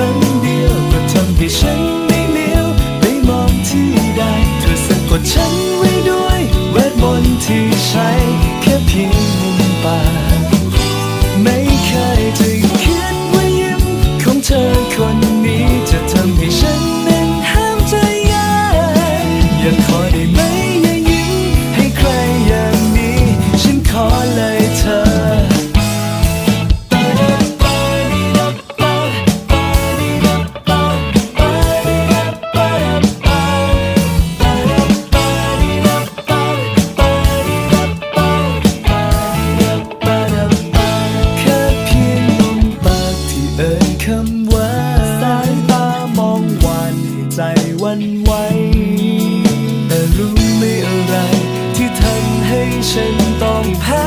รั้งเดียวก็ทำให้ฉันไม่เลี้ยวไม่มองที่ใดเธอสะกดฉันไว้ด้วยเวทมนต์ที่ใช้แค่เพียงมุมปากไม่เคยจะคิดว่ายิ้มของเธอคนนี้จะทำให้ฉันนั้นห้ามใจยายอยากขอได้ไหมอย่ายิ้มให้ใครอย่างนี้ ฉันขอเลยเธอ เอ่ยคำว่าสายตามองวานให้ใจวันไหวแต่รู้ไม่อะไรที่ทำให้ฉันต้องแพ้